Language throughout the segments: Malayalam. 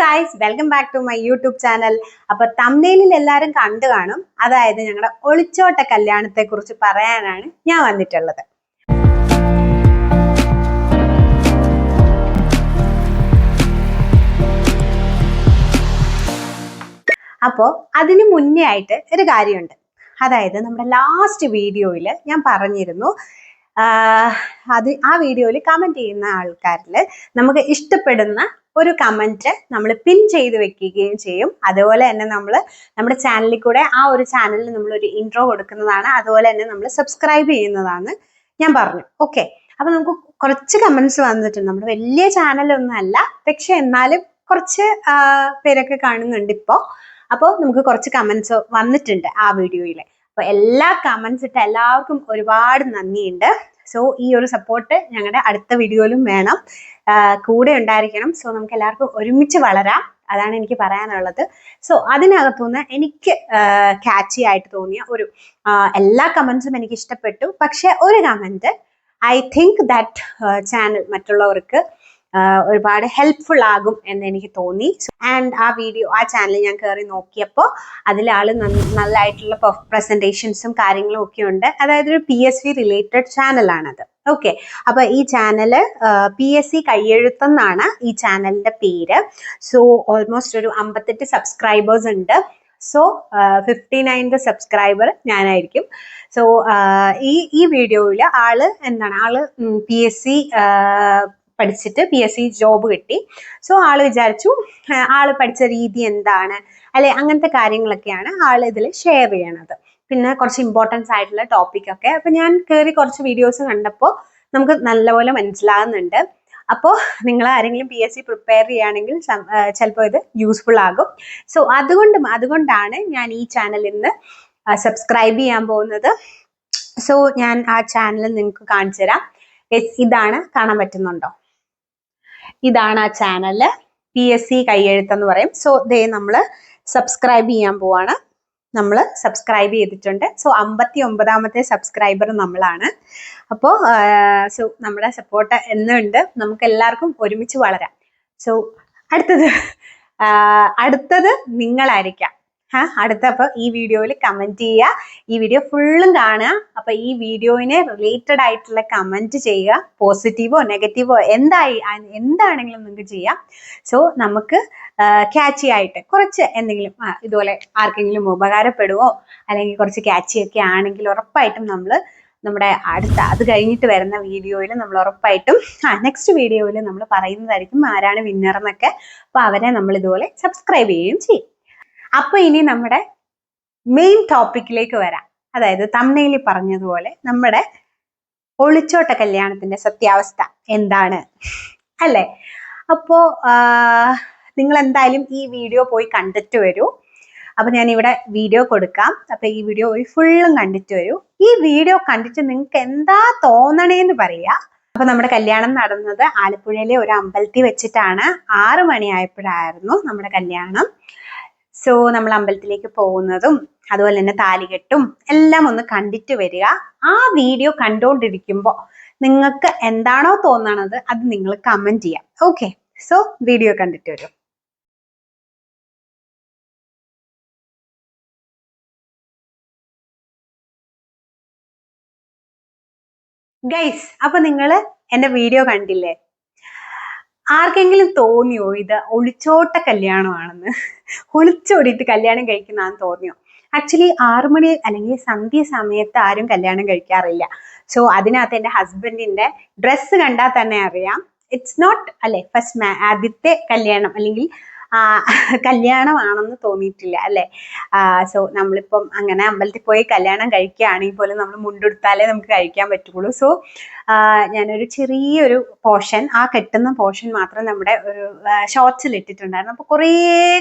Guys welcome back to my YouTube channel അപ്പൊ തമ്മിലിൽ എല്ലാവരും കണ്ടു കാണും. അതായത് ഞങ്ങളുടെ ഒളിച്ചോട്ട കല്യാണത്തെ കുറിച്ച് പറയാനാണ് ഞാൻ വന്നിട്ടുള്ളത്. അപ്പോ അതിന് മുന്നേ ആയിട്ട് ഒരു കാര്യമുണ്ട്. അതായത് നമ്മുടെ ലാസ്റ്റ് വീഡിയോയിൽ ഞാൻ പറഞ്ഞിരുന്നു. അത് ആ വീഡിയോയിൽ കമന്റ് ചെയ്യുന്ന ആൾക്കാരിൽ നമുക്ക് ഇഷ്ടപ്പെടുന്ന ഒരു കമന്റ് നമ്മൾ പിൻ ചെയ്ത് വെക്കുകയും ചെയ്യും. അതുപോലെ തന്നെ നമ്മൾ നമ്മുടെ ചാനലിൽ കൂടെ ആ ഒരു ചാനലിൽ നമ്മൾ ഒരു ഇൻട്രോ കൊടുക്കുന്നതാണ്. അതുപോലെ തന്നെ നമ്മൾ സബ്സ്ക്രൈബ് ചെയ്യുന്നതാണ് ഞാൻ പറഞ്ഞു. ഓക്കെ അപ്പൊ നമുക്ക് കുറച്ച് കമന്റ്സ് വന്നിട്ടുണ്ട്. നമ്മുടെ വലിയ ചാനലൊന്നും അല്ല. പക്ഷെ എന്നാലും കുറച്ച് പേരൊക്കെ കാണുന്നുണ്ട് ഇപ്പോൾ അപ്പോൾ നമുക്ക് കുറച്ച് കമന്റ്സ് വന്നിട്ടുണ്ട് ആ വീഡിയോയിൽ അപ്പോൾ എല്ലാ കമന്റ്സ് ഇട്ട എല്ലാവർക്കും ഒരുപാട് നന്ദിയുണ്ട്. സോ ഈ ഒരു സപ്പോർട്ട് ഞങ്ങളുടെ അടുത്ത വീഡിയോയിലും വേണം. കൂടെ ഉണ്ടായിരിക്കണം. സോ നമുക്ക് എല്ലാവർക്കും ഒരുമിച്ച് വളരാം. അതാണ് എനിക്ക് പറയാനുള്ളത്. സോ അതിനകത്തുനിന്ന് എനിക്ക് ക്യാച്ചി ആയിട്ട് തോന്നിയ ഒരു എല്ലാ കമൻസും എനിക്ക് ഇഷ്ടപ്പെട്ടു. പക്ഷെ ഒരു comment I think that channel മറ്റുള്ളവർക്ക് ഒരുപാട് ഹെൽപ്ഫുൾ ആകും എന്ന് എനിക്ക് തോന്നി. ആൻഡ് ആ വീഡിയോ ആ ചാനൽ ഞാൻ കയറി നോക്കിയപ്പോൾ അതിൽ ആൾ നല്ലതായിട്ടുള്ള പ്രസന്റേഷൻസും കാര്യങ്ങളും ഒക്കെ ഉണ്ട്. അതായത് ഒരു പി എസ് വി റിലേറ്റഡ് ചാനലാണത് ഓക്കെ അപ്പൊ ഈ ചാനൽ പി എസ് സി കയ്യെഴുത്തെന്നാണ് ഈ ചാനലിന്റെ പേര്. സോ ഓൾമോസ്റ്റ് ഒരു അമ്പത്തെട്ട് സബ്സ്ക്രൈബേഴ്സ് ഉണ്ട്. സോ ഫിഫ്റ്റി നയൻത് സബ്സ്ക്രൈബർ ഞാനായിരിക്കും. സോ ഈ ഈ വീഡിയോയിൽ ആൾ എന്താണ്? ആൾ പി എസ് സി പഠിച്ചിട്ട് പി എസ് സി ജോബ് കിട്ടി. സോ ആൾ വിചാരിച്ചു ആൾ പഠിച്ച രീതി എന്താണ്? അല്ലെ അങ്ങനത്തെ കാര്യങ്ങളൊക്കെയാണ് ആൾ ഇതിൽ ഷെയർ ചെയ്യണത്. പിന്നെ കുറച്ച് ഇമ്പോർട്ടൻസ് ആയിട്ടുള്ള ടോപ്പിക് ഒക്കെ. അപ്പൊ ഞാൻ കയറി കുറച്ച് വീഡിയോസ് കണ്ടപ്പോൾ നമുക്ക് നല്ലപോലെ മനസ്സിലാകുന്നുണ്ട്. അപ്പോൾ നിങ്ങൾ ആരെങ്കിലും പി എസ് സി പ്രിപ്പയർ ചെയ്യുകയാണെങ്കിൽ ചിലപ്പോൾ ഇത് യൂസ്ഫുൾ ആകും. സോ അതുകൊണ്ട് അതുകൊണ്ടാണ് ഞാൻ ഈ ചാനൽ ഇന്ന് സബ്സ്ക്രൈബ് ചെയ്യാൻ പോകുന്നത്. സോ ഞാൻ ആ ചാനൽ നിങ്ങൾക്ക് കാണിച്ചു തരാം. ഇതാണ് കാണാൻ പറ്റുന്നുണ്ടോ? ഇതാണ് ആ ചാനൽ പി എസ് സി കയ്യെഴുത്തെന്ന് പറയും. സോ ദേ നമ്മൾ സബ്സ്ക്രൈബ് ചെയ്യാൻ പോവാണ്. നമ്മൾ സബ്സ്ക്രൈബ് ചെയ്തിട്ടുണ്ട്. സോ അമ്പത്തി ഒമ്പതാമത്തെ സബ്സ്ക്രൈബർ നമ്മളാണ് അപ്പോൾ സോ നമ്മുടെ സപ്പോർട്ട് എന്നുണ്ട്. നമുക്ക് എല്ലാവർക്കും ഒരുമിച്ച് വളരാം. സോ അടുത്തത് അടുത്തത് നിങ്ങളായിരിക്കാം. അടുത്ത അപ്പോൾ ഈ വീഡിയോയിൽ കമന്റ് ചെയ്യുക ഈ വീഡിയോ ഫുള്ളും കാണുക. അപ്പൊ ഈ വീഡിയോയിനെ റിലേറ്റഡ് ആയിട്ടുള്ള കമന്റ് ചെയ്യുക. പോസിറ്റീവോ നെഗറ്റീവോ എന്തായി എന്താണെങ്കിലും നിങ്ങൾക്ക് ചെയ്യാം. സോ നമുക്ക് ക്യാച്ചി ആയിട്ട് കുറച്ച് എന്തെങ്കിലും ഇതുപോലെ ആർക്കെങ്കിലും ഉപകാരപ്പെടുവോ അല്ലെങ്കിൽ കുറച്ച് ക്യാച്ചി ഒക്കെ ആണെങ്കിൽ ഉറപ്പായിട്ടും നമ്മൾ നമ്മുടെ അടുത്ത അത് കഴിഞ്ഞിട്ട് വരുന്ന വീഡിയോയിൽ നമ്മൾ ഉറപ്പായിട്ടും ആ നെക്സ്റ്റ് വീഡിയോയിൽ നമ്മൾ പറയുന്നതായിരിക്കും ആരാണ് വിന്നർ എന്നൊക്കെ. അപ്പൊ അവരെ നമ്മൾ ഇതുപോലെ സബ്സ്ക്രൈബ് ചെയ്യുകയും ചെയ്യും. അപ്പൊ ഇനി നമ്മുടെ മെയിൻ ടോപ്പിക്കിലേക്ക് വരാം. അതായത് തമ്മയിൽ പറഞ്ഞതുപോലെ നമ്മുടെ ഒളിച്ചോട്ട കല്യാണത്തിന്റെ സത്യാവസ്ഥ എന്താണ്? അല്ലേ? അപ്പോ നിങ്ങൾ എന്തായാലും ഈ വീഡിയോ പോയി കണ്ടിട്ട് വരൂ. അപ്പൊ ഞാൻ ഇവിടെ വീഡിയോ കൊടുക്കാം. അപ്പൊ ഈ വീഡിയോ പോയി ഫുള്ളും കണ്ടിട്ട് വരൂ. ഈ വീഡിയോ കണ്ടിട്ട് നിങ്ങൾക്ക് എന്താ തോന്നണേന്ന് പറയാ. അപ്പൊ നമ്മുടെ കല്യാണം നടന്നത് ആലപ്പുഴയിലെ ഒരു അമ്പലത്തിൽ വെച്ചിട്ടാണ്. ആറു മണിയായപ്പോഴായിരുന്നു നമ്മുടെ കല്യാണം. സോ നമ്മൾ അമ്പലത്തിലേക്ക് പോകുന്നതും അതുപോലെ തന്നെ താലികെട്ടും എല്ലാം ഒന്ന് കണ്ടിട്ട് വരിക. ആ വീഡിയോ കണ്ടുകൊണ്ടിരിക്കുമ്പോൾ നിങ്ങൾക്ക് എന്താണോ തോന്നണത് അത് നിങ്ങൾ കമന്റ് ചെയ്യാം. ഓക്കെ സോ വീഡിയോ കണ്ടിട്ട് വരും. ഗൈസ് അപ്പൊ നിങ്ങൾ എന്റെ വീഡിയോ കണ്ടില്ലേ? ആർക്കെങ്കിലും തോന്നിയോ ഇത് ഒളിച്ചോട്ട കല്യാണമാണെന്ന്? ഒളിച്ചോടിയിട്ട് കല്യാണം കഴിക്കുന്നതാന്ന് തോന്നിയോ? ആക്ച്വലി ആറുമണി അല്ലെങ്കിൽ സന്ധ്യ സമയത്ത് ആരും കല്യാണം കഴിക്കാറില്ല. സോ അതിനകത്ത് എന്റെ ഹസ്ബൻഡിന്റെ ഡ്രസ്സ് കണ്ടാൽ തന്നെ അറിയാം. ഇറ്റ്സ് നോട്ട് അല്ലെ ഫസ്റ്റ് ആദ്യത്തെ കല്യാണം അല്ലെങ്കിൽ കല്യാണമാണെന്ന് തോന്നിയിട്ടില്ല അല്ലെ? സോ നമ്മളിപ്പം അങ്ങനെ അമ്പലത്തിൽ പോയി കല്യാണം കഴിക്കുകയാണെങ്കിൽ പോലും നമ്മൾ മുണ്ടെടുത്താലേ നമുക്ക് കഴിക്കാൻ പറ്റുള്ളൂ. സോ ഞാനൊരു ചെറിയൊരു പോർഷൻ ആ കെട്ടുന്ന പോർഷൻ മാത്രം നമ്മുടെ ഒരു ഷോർട്സിൽ ഇട്ടിട്ടുണ്ടായിരുന്നു. അപ്പോൾ കുറേ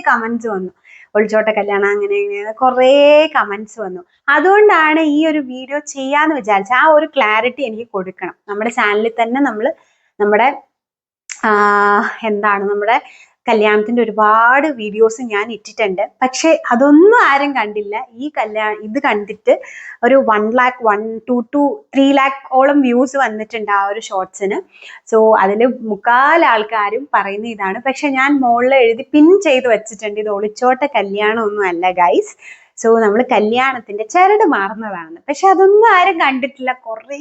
കമന്റ്സ് വന്നു. ഒളിച്ചോട്ട കല്യാണം അങ്ങനെ ഇങ്ങനെ കുറേ കമന്റ്സ് വന്നു. അതുകൊണ്ടാണ് ഈ ഒരു വീഡിയോ ചെയ്യാന്ന് വിചാരിച്ചത് ആ ഒരു ക്ലാരിറ്റി എനിക്ക് കൊടുക്കണം. നമ്മുടെ ചാനലിൽ തന്നെ നമ്മൾ നമ്മുടെ എന്താണ് നമ്മുടെ കല്യാണത്തിന്റെ ഒരുപാട് വീഡിയോസ് ഞാൻ ഇട്ടിട്ടുണ്ട്. പക്ഷെ അതൊന്നും ആരും കണ്ടില്ല. ഈ കല്യാണം ഇത് കണ്ടിട്ട് ഒരു one lakh one two two three lakh ഓളം വ്യൂസ് വന്നിട്ടുണ്ട് ആ ഒരു ഷോർട്സിന് സോ അതിൽ മുക്കാൽ ആൾക്കാരും പറയുന്ന ഇതാണ്. പക്ഷെ ഞാൻ മുകളിൽ എഴുതി പിൻ ചെയ്ത് വെച്ചിട്ടുണ്ട്. ഇത് ഒളിച്ചോട്ട കല്യാണമൊന്നും അല്ല ഗൈസ് സോ നമ്മൾ കല്യാണത്തിന്റെ ചരട് മാറുന്നതാണ്. പക്ഷെ അതൊന്നും ആരും കണ്ടിട്ടില്ല. കുറേ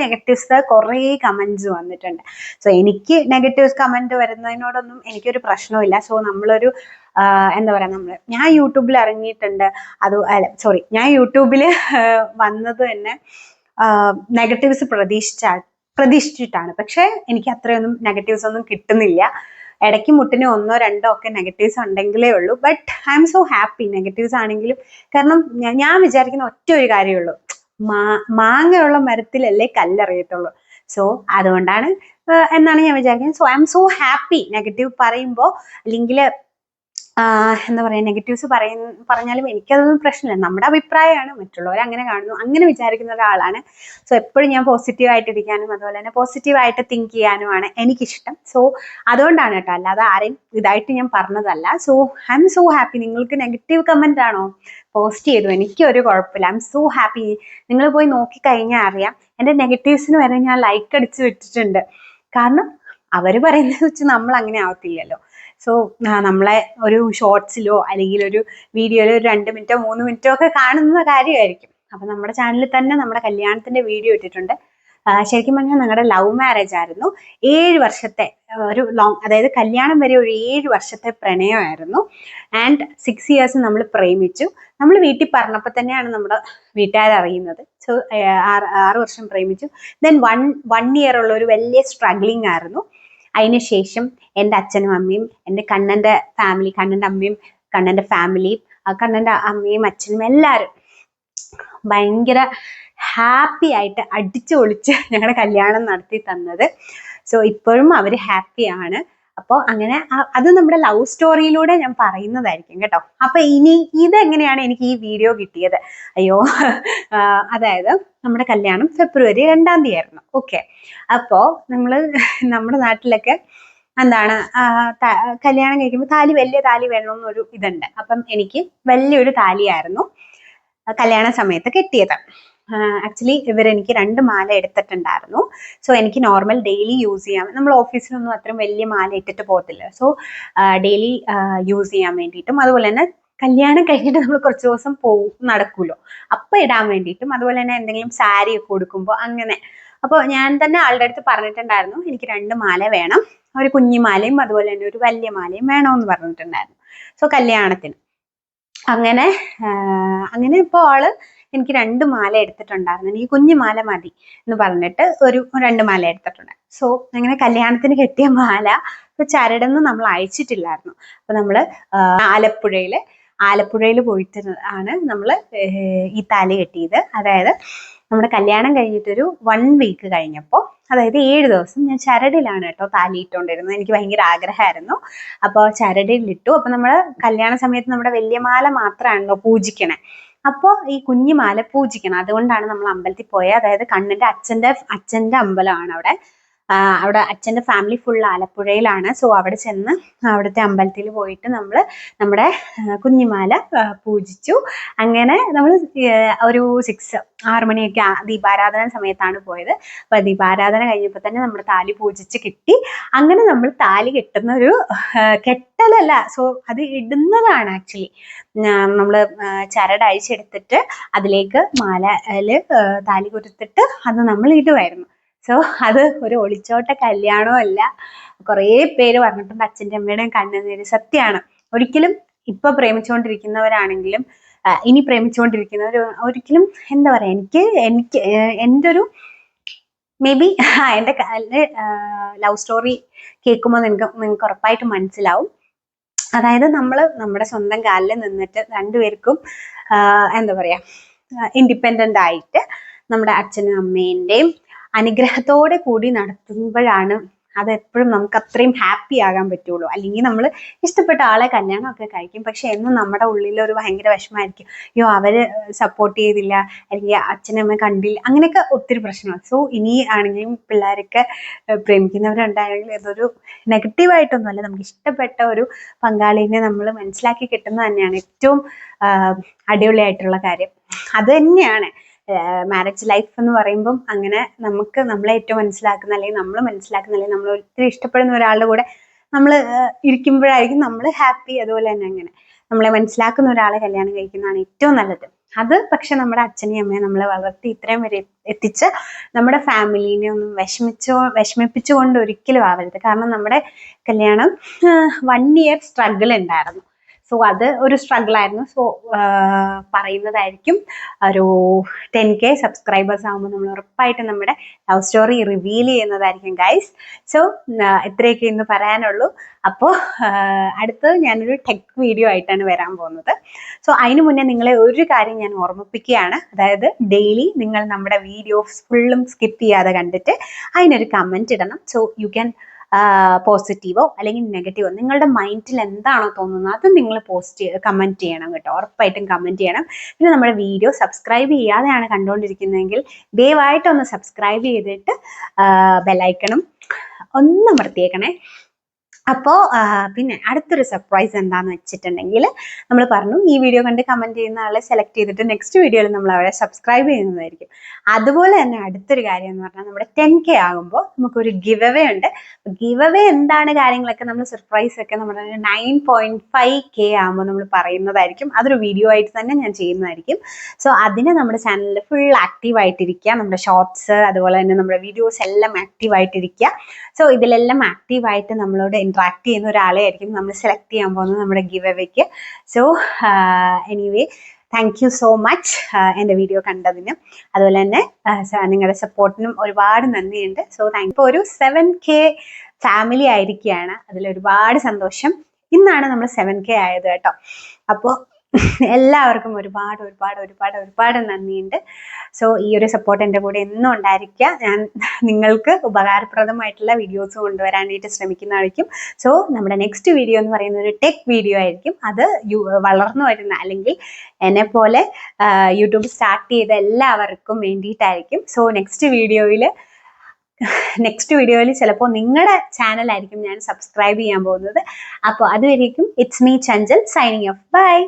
നെഗറ്റീവ്സ് കുറേ കമന്റ്സ് വന്നിട്ടുണ്ട്. സോ എനിക്ക് നെഗറ്റീവ്സ് കമന്റ് വരുന്നതിനോടൊന്നും എനിക്കൊരു പ്രശ്നമില്ല സോ നമ്മളൊരു എന്താ പറയാ നമ്മൾ ഞാൻ യൂട്യൂബിൽ ഇറങ്ങിയിട്ടുണ്ട്. അത് സോറി ഞാൻ യൂട്യൂബിൽ വന്നത് തന്നെ നെഗറ്റീവ്സ് പ്രതീക്ഷിച്ച പ്രതീക്ഷിച്ചിട്ടാണ്. പക്ഷെ എനിക്ക് അത്രയൊന്നും നെഗറ്റീവ്സ് ഒന്നും കിട്ടുന്നില്ല. ഇടയ്ക്ക് മുട്ടിന് ഒന്നോ രണ്ടോ ഒക്കെ നെഗറ്റീവ്സ് ഉണ്ടെങ്കിലേ ഉള്ളൂ. But I'm so happy negatives ആണെങ്കിലും കാരണം ഞാൻ വിചാരിക്കുന്ന ഒറ്റ ഒരു കാര്യമുള്ളൂ മാ മാങ്ങയുള്ള മരത്തിലല്ലേ കല്ലെറിയത്തുള്ളൂ. സോ അതുകൊണ്ടാണ് എന്നാണ് ഞാൻ വിചാരിക്കുന്നത്. So I'm so happy negative പറയുമ്പോൾ അല്ലെങ്കിൽ എന്താ പറയുക നെഗറ്റീവ്സ് പറയ പറഞ്ഞാലും എനിക്കതൊന്നും പ്രശ്നമില്ല. നമ്മുടെ അഭിപ്രായമാണ് മറ്റുള്ളവർ അങ്ങനെ കാണുന്നു അങ്ങനെ വിചാരിക്കുന്ന ഒരാളാണ്. സോ എപ്പോഴും ഞാൻ പോസിറ്റീവ് ആയിട്ടിരിക്കാനും അതുപോലെ തന്നെ പോസിറ്റീവായിട്ട് തിങ്ക് ചെയ്യാനുമാണ് എനിക്കിഷ്ടം. സോ അതുകൊണ്ടാണ് കേട്ടോ അല്ലാതെ ആരെയും ഇതായിട്ട് ഞാൻ പറഞ്ഞതല്ല. So I'm so happy നിങ്ങൾക്ക് നെഗറ്റീവ് കമന്റ് ആണോ? പോസ്റ്റ് ചെയ്തു. എനിക്ക് ഒരു കുഴപ്പമില്ല. ഐ എം സോ ഹാപ്പി നിങ്ങൾ പോയി നോക്കിക്കഴിഞ്ഞാൽ അറിയാം എന്റെ നെഗറ്റീവ്സിന് വരെ ഞാൻ ലൈക്ക് അടിച്ച് വിട്ടിട്ടുണ്ട് കാരണം അവർ പറയുന്നത് വെച്ച് നമ്മൾ അങ്ങനെ ആവത്തില്ലല്ലോ. സോ നമ്മളെ ഒരു ഷോർട്സിലോ അല്ലെങ്കിൽ ഒരു വീഡിയോയിലോ ഒരു രണ്ട് മിനിറ്റോ മൂന്ന് മിനിറ്റോ ഒക്കെ കാണുന്ന കാര്യമായിരിക്കും. അപ്പൊ നമ്മുടെ ചാനലിൽ തന്നെ നമ്മുടെ കല്യാണത്തിന്റെ വീഡിയോ ഇട്ടിട്ടുണ്ട്. ശരിക്കും പറഞ്ഞാൽ ഞങ്ങളുടെ ലവ് മാരേജ് ആയിരുന്നു. ഏഴ് വർഷത്തെ ഒരു ലോങ് അതായത് കല്യാണം വരെ ഒരു ഏഴ് വർഷത്തെ പ്രണയമായിരുന്നു. ആൻഡ് സിക്സ് ഇയേഴ്സ് നമ്മൾ പ്രേമിച്ചു. നമ്മൾ വീട്ടിൽ പറഞ്ഞപ്പോൾ തന്നെയാണ് നമ്മുടെ വീട്ടുകാർ അറിയുന്നത്. സോ ആറ് ആറ് വർഷം പ്രേമിച്ചു. ദെൻ വൺ വൺ ഇയർ ഉള്ള ഒരു വലിയ സ്ട്രഗ്ലിംഗ് ആയിരുന്നു. അതിനുശേഷം എന്റെ അച്ഛനും അമ്മയും എന്റെ കണ്ണന്റെ ഫാമിലി കണ്ണന്റെ അമ്മയും കണ്ണന്റെ ഫാമിലി കണ്ണന്റെ അമ്മയും അച്ഛനും എല്ലാവരും ഭയങ്കര ഹാപ്പി ആയിട്ട് അടിച്ചു പൊളിച്ച് ഞങ്ങളുടെ കല്യാണം നടത്തി തന്നത്. സോ ഇപ്പോഴും അവർ ഹാപ്പിയാണ് അപ്പോൾ അങ്ങനെ അത് നമ്മുടെ ലവ് സ്റ്റോറിയിലൂടെ ഞാൻ പറയുന്നതായിരിക്കും കേട്ടോ. അപ്പൊ ഇനി ഇതെങ്ങനെയാണ് എനിക്ക് ഈ വീഡിയോ കിട്ടിയത്? അയ്യോ അതായത് നമ്മുടെ കല്യാണം ഫെബ്രുവരി രണ്ടാം തീയതി ആയിരുന്നു ഓക്കെ അപ്പോ നമ്മൾ നമ്മുടെ നാട്ടിലൊക്കെ എന്താണ് കല്യാണം കഴിക്കുമ്പോൾ താലി വലിയ താലി വേണമെന്നൊരു ഇതുണ്ട്. അപ്പം എനിക്ക് വലിയൊരു താലിയായിരുന്നു കല്യാണ സമയത്ത് കെട്ടിയത്. ആക്ച്വലി ഇവരെനിക്ക് രണ്ട് മാല എടുത്തിട്ടുണ്ടായിരുന്നു. സോ എനിക്ക് നോർമൽ ഡെയിലി യൂസ് ചെയ്യാം നമ്മൾ ഓഫീസിലൊന്നും അത്രയും വലിയ മാല ഇട്ടിട്ട് പോകത്തില്ല. സോ ഡെയിലി യൂസ് ചെയ്യാൻ വേണ്ടിയിട്ടും അതുപോലെ തന്നെ കല്യാണം കഴിഞ്ഞിട്ട് നമ്മൾ കുറച്ച് ദിവസം പോകും നടക്കുമല്ലോ അപ്പം ഇടാൻ വേണ്ടിയിട്ടും അതുപോലെ തന്നെ എന്തെങ്കിലും സാരി ഒക്കെ കൊടുക്കുമ്പോൾ അങ്ങനെ. അപ്പോൾ ഞാൻ തന്നെ ആളുടെ അടുത്ത് പറഞ്ഞിട്ടുണ്ടായിരുന്നു എനിക്ക് രണ്ട് മാല വേണം. ഒരു കുഞ്ഞു മാലയും അതുപോലെ തന്നെ ഒരു വലിയ മാലയും വേണമെന്ന് പറഞ്ഞിട്ടുണ്ടായിരുന്നു. സോ കല്യാണത്തിന്. അങ്ങനെ അങ്ങനെ ഇപ്പോൾ ആൾ എനിക്ക് രണ്ട് മാല എടുത്തിട്ടുണ്ടായിരുന്നു. എനിക്ക് കുഞ്ഞു മാല മതി എന്ന് പറഞ്ഞിട്ട് ഒരു രണ്ട് മാല എടുത്തിട്ടുണ്ട്. സോ അങ്ങനെ കല്യാണത്തിന് കെട്ടിയ മാല ചരടെന്ന് നമ്മൾ അയച്ചിട്ടില്ലായിരുന്നു. അപ്പൊ നമ്മൾ ആഹ് ആലപ്പുഴയിൽ ആലപ്പുഴയിൽ പോയിട്ട് ആണ് നമ്മൾ ഈ താലി കെട്ടിയത്. അതായത് നമ്മുടെ കല്യാണം കഴിഞ്ഞിട്ടൊരു വൺ വീക്ക് കഴിഞ്ഞപ്പോൾ അതായത് ഏഴ് ദിവസം ഞാൻ ചരടിലാണ് കേട്ടോ താലി ഇട്ടുകൊണ്ടിരുന്നത് എനിക്ക് ഭയങ്കര ആഗ്രഹമായിരുന്നു. അപ്പോൾ ചരടിലിട്ടു. അപ്പോൾ നമ്മൾ കല്യാണ സമയത്ത് നമ്മുടെ വലിയ മാല മാത്രമാണല്ലോ പൂജിക്കണേ. അപ്പോൾ ഈ കുഞ്ഞിമാല പൂജിക്കണം. അതുകൊണ്ടാണ് നമ്മൾ അമ്പലത്തിൽ പോയത് അതായത് കണ്ണന്റെ അച്ഛന്റെ അച്ഛന്റെ അമ്പലമാണ് അവിടെ. അവിടെ അച്ഛന്റെ ഫാമിലി ഫുൾ ആലപ്പുഴയിലാണ്. സോ അവിടെ ചെന്ന് അവിടുത്തെ അമ്പലത്തിൽ പോയിട്ട് നമ്മൾ നമ്മുടെ കുഞ്ഞിമാല പൂജിച്ചു. അങ്ങനെ നമ്മൾ ഒരു സിക്സ് ആറു മണിയൊക്കെ ദീപാരാധന സമയത്താണ് പോയത്. അപ്പൊ ദീപാരാധന കഴിഞ്ഞപ്പോൾ തന്നെ നമ്മൾ താലി പൂജിച്ച് കിട്ടി. അങ്ങനെ നമ്മൾ താലി കെട്ടുന്ന ഒരു കെട്ടലല്ല സോ അത് ഇടുന്നതാണ് ആക്ച്വലി നമ്മൾ ചരട് അഴിച്ചെടുത്തിട്ട് അതിലേക്ക് ആ, താലി കുരുത്തിട്ട് അത് നമ്മൾ ഇടുമായിരുന്നു സോ അത് ഒരു ഒളിച്ചോട്ട കല്യാണമല്ല കുറേ പേര് പറഞ്ഞിട്ടുണ്ട് അച്ഛന്റെ അമ്മയുടെയും കണ്ണുനീര്. സത്യമാണ് ഒരിക്കലും ഇപ്പൊ പ്രേമിച്ചുകൊണ്ടിരിക്കുന്നവരാണെങ്കിലും ഇനി പ്രേമിച്ചുകൊണ്ടിരിക്കുന്നവർ ഒരിക്കലും എന്താ പറയാ എനിക്ക് എനിക്ക് എന്റെ ഒരു മേ ബി എന്റെ ലവ് സ്റ്റോറി കേൾക്കുമ്പോൾ നിങ്ങൾക്ക് നിങ്ങൾക്ക് ഉറപ്പായിട്ട് മനസ്സിലാവും. അതായത് നമ്മൾ നമ്മുടെ സ്വന്തം കാലിൽ നിന്നിട്ട് രണ്ടുപേർക്കും എന്താ പറയാ ഇൻഡിപെൻഡന്റ് ആയിട്ട് നമ്മുടെ അച്ഛനും അമ്മേന്റെയും അനുഗ്രഹത്തോടെ കൂടി നടത്തുമ്പോഴാണ് അതെപ്പോഴും നമുക്ക് അത്രയും ഹാപ്പി ആകാൻ പറ്റുള്ളൂ. അല്ലെങ്കിൽ നമ്മൾ ഇഷ്ടപ്പെട്ട ആളെ കല്യാണമൊക്കെ കഴിക്കും. പക്ഷെ എന്നും നമ്മുടെ ഉള്ളിൽ ഒരു ഭയങ്കര വിഷമമായിരിക്കും. അയ്യോ അവർ സപ്പോർട്ട് ചെയ്തില്ല. അല്ലെങ്കിൽ അച്ഛനമ്മ കണ്ടില്ല. അങ്ങനെയൊക്കെ ഒത്തിരി പ്രശ്നമാണ് സോ ഇനി ആണെങ്കിലും പിള്ളേരൊക്കെ പ്രേമിക്കുന്നവരുണ്ടായെങ്കിൽ ഇതൊരു നെഗറ്റീവായിട്ടൊന്നുമല്ല നമുക്ക് ഇഷ്ടപ്പെട്ട ഒരു പങ്കാളിനെ നമ്മൾ മനസ്സിലാക്കി കിട്ടുന്നത് തന്നെയാണ് ഏറ്റവും അടിപൊളിയായിട്ടുള്ള കാര്യം. അത് തന്നെയാണ്. മാരേജ് ലൈഫ് എന്ന് പറയുമ്പം അങ്ങനെ നമുക്ക് നമ്മളെ ഏറ്റവും മനസ്സിലാക്കുന്ന അല്ലെങ്കിൽ നമ്മൾ മനസ്സിലാക്കുന്ന അല്ലെങ്കിൽ നമ്മൾ ഒത്തിരി ഇഷ്ടപ്പെടുന്ന ഒരാളുടെ കൂടെ നമ്മൾ ഇരിക്കുമ്പോഴായിരിക്കും നമ്മൾ ഹാപ്പി അതുപോലെ തന്നെ അങ്ങനെ നമ്മളെ മനസ്സിലാക്കുന്ന ഒരാളെ കല്യാണം കഴിക്കുന്നതാണ് ഏറ്റവും നല്ലത്. അത് പക്ഷെ നമ്മുടെ അച്ഛനെയും അമ്മയെ നമ്മളെ വളർത്തി ഇത്രയും വരെ എത്തിച്ച് നമ്മുടെ ഫാമിലിനെ ഒന്നും വിഷമിച്ചോ വിഷമിപ്പിച്ചുകൊണ്ട് ഒരിക്കലും ആവരുത്. കാരണം നമ്മുടെ കല്യാണം വൺ ഇയർ സ്ട്രഗിൾ ഉണ്ടായിരുന്നു. സോ അത് ഒരു സ്ട്രഗിൾ ആയിരുന്നു. സോ പറയുന്നതായിരിക്കും. ഒരു ടെൻ കെ സബ്സ്ക്രൈബേഴ്സ് ആകുമ്പോൾ നമ്മൾ ഉറപ്പായിട്ടും നമ്മുടെ ലവ് സ്റ്റോറി റിവീൽ ചെയ്യുന്നതായിരിക്കും ഗൈസ് സോ ഇത്രയൊക്കെ ഇന്ന് പറയാനുള്ളൂ. അപ്പോൾ അടുത്തത് ഞാനൊരു ടെക് വീഡിയോ ആയിട്ടാണ് വരാൻ പോകുന്നത്. സോ അതിന് മുന്നേ നിങ്ങളെ ഒരു കാര്യം ഞാൻ ഓർമ്മിപ്പിക്കുകയാണ്. അതായത് ഡെയിലി നിങ്ങൾ നമ്മുടെ വീഡിയോസ് ഫുള്ളും സ്കിപ്പ് ചെയ്യാതെ കണ്ടിട്ട് അതിനൊരു കമന്റ് ഇടണം. സോ യു ക്യാൻ പോസിറ്റീവോ അല്ലെങ്കിൽ നെഗറ്റീവോ നിങ്ങളുടെ മൈൻഡിൽ എന്താണോ തോന്നുന്നത് അത് നിങ്ങൾ പോസ്റ്റ് കമന്റ് ചെയ്യണം കേട്ടോ. ഉറപ്പായിട്ടും കമന്റ് ചെയ്യണം. പിന്നെ നമ്മുടെ വീഡിയോ സബ്സ്ക്രൈബ് ചെയ്യാതെയാണ് കണ്ടുകൊണ്ടിരിക്കുന്നതെങ്കിൽ ദയവായിട്ടൊന്ന് സബ്സ്ക്രൈബ് ചെയ്തിട്ട് ബെലൈക്കണം ഒന്ന് അമർത്തിയേക്കണേ. അപ്പോൾ പിന്നെ അടുത്തൊരു സർപ്രൈസ് എന്താണെന്ന് വെച്ചിട്ടുണ്ടെങ്കിൽ നമ്മൾ പറഞ്ഞു ഈ വീഡിയോ കണ്ട് കമന്റ് ചെയ്യുന്ന ആളെ സെലക്ട് ചെയ്തിട്ട് നെക്സ്റ്റ് വീഡിയോയിൽ നമ്മൾ അവരെ സബ്സ്ക്രൈബ് ചെയ്യുന്നതായിരിക്കും. അതുപോലെ തന്നെ അടുത്തൊരു കാര്യം എന്ന് പറഞ്ഞാൽ നമ്മുടെ ടെൻ കെ ആകുമ്പോൾ നമുക്കൊരു ഗിവ് അവേ ഉണ്ട്. ഗിവ് അവേ എന്താണ് കാര്യങ്ങളൊക്കെ നമ്മൾ സർപ്രൈസ് ഒക്കെ നമ്മുടെ നയൻ പോയിന്റ് ഫൈവ് കെ ആകുമ്പോൾ നമ്മൾ പറയുന്നതായിരിക്കും. അതൊരു വീഡിയോ ആയിട്ട് തന്നെ ഞാൻ ചെയ്യുന്നതായിരിക്കും. സോ അതിന് നമ്മുടെ ചാനലിൽ ഫുൾ ആക്റ്റീവ് ആയിട്ടിരിക്കുക. നമ്മുടെ ഷോർട്സ് അതുപോലെ തന്നെ നമ്മുടെ വീഡിയോസ് എല്ലാം ആക്റ്റീവ് ആയിട്ടിരിക്കുക. സോ ഇതിലെല്ലാം ആക്റ്റീവ് ആയിട്ട് നമ്മളോട് ഇന്ററാക്ട് ചെയ്യുന്ന ഒരാളെ ആയിരിക്കും നമ്മൾ സെലക്ട് ചെയ്യാൻ പോകുന്നത് നമ്മുടെ ഗിവ് അവയ്ക്ക് so anyway thank you so much എന്റെ വീഡിയോ കണ്ടതിന്. അതുപോലെ തന്നെ നിങ്ങളുടെ സപ്പോർട്ടിനും ഒരുപാട് നന്ദിയുണ്ട്. സോ താങ്ക് ഇപ്പോൾ ഒരു സെവൻ കെ ഫാമിലി ആയിരിക്കുകയാണ്. അതിൽ ഒരുപാട് സന്തോഷം. ഇന്നാണ് നമ്മൾ സെവൻ കെ ആയത് കേട്ടോ. അപ്പോൾ എല്ലാവർക്കും ഒരുപാട് ഒരുപാട് ഒരുപാട് ഒരുപാട് നന്ദിയുണ്ട്. സോ ഈ ഒരു സപ്പോർട്ട് എന്റെ കൂടെ എന്നും ഉണ്ടായിരിക്കുക. ഞാൻ നിങ്ങൾക്ക് ഉപകാരപ്രദമായിട്ടുള്ള വീഡിയോസ് കൊണ്ടുവരാനായിട്ട് ശ്രമിക്കുന്നതായിരിക്കും. സോ നമ്മുടെ നെക്സ്റ്റ് വീഡിയോ എന്ന് പറയുന്ന ഒരു ടെക് വീഡിയോ ആയിരിക്കും. അത് വളർന്നു വരുന്ന അല്ലെങ്കിൽ എന്നെ പോലെ യൂട്യൂബ് സ്റ്റാർട്ട് ചെയ്ത എല്ലാവർക്കും വേണ്ടിയിട്ടായിരിക്കും. സോ നെക്സ്റ്റ് വീഡിയോയിൽ നെക്സ്റ്റ് വീഡിയോയിൽ ചിലപ്പോൾ നിങ്ങളുടെ ചാനലായിരിക്കും ഞാൻ സബ്സ്ക്രൈബ് ചെയ്യാൻ പോകുന്നത്. അപ്പോൾ അതുവരേക്കും it's me Chanchal signing off bye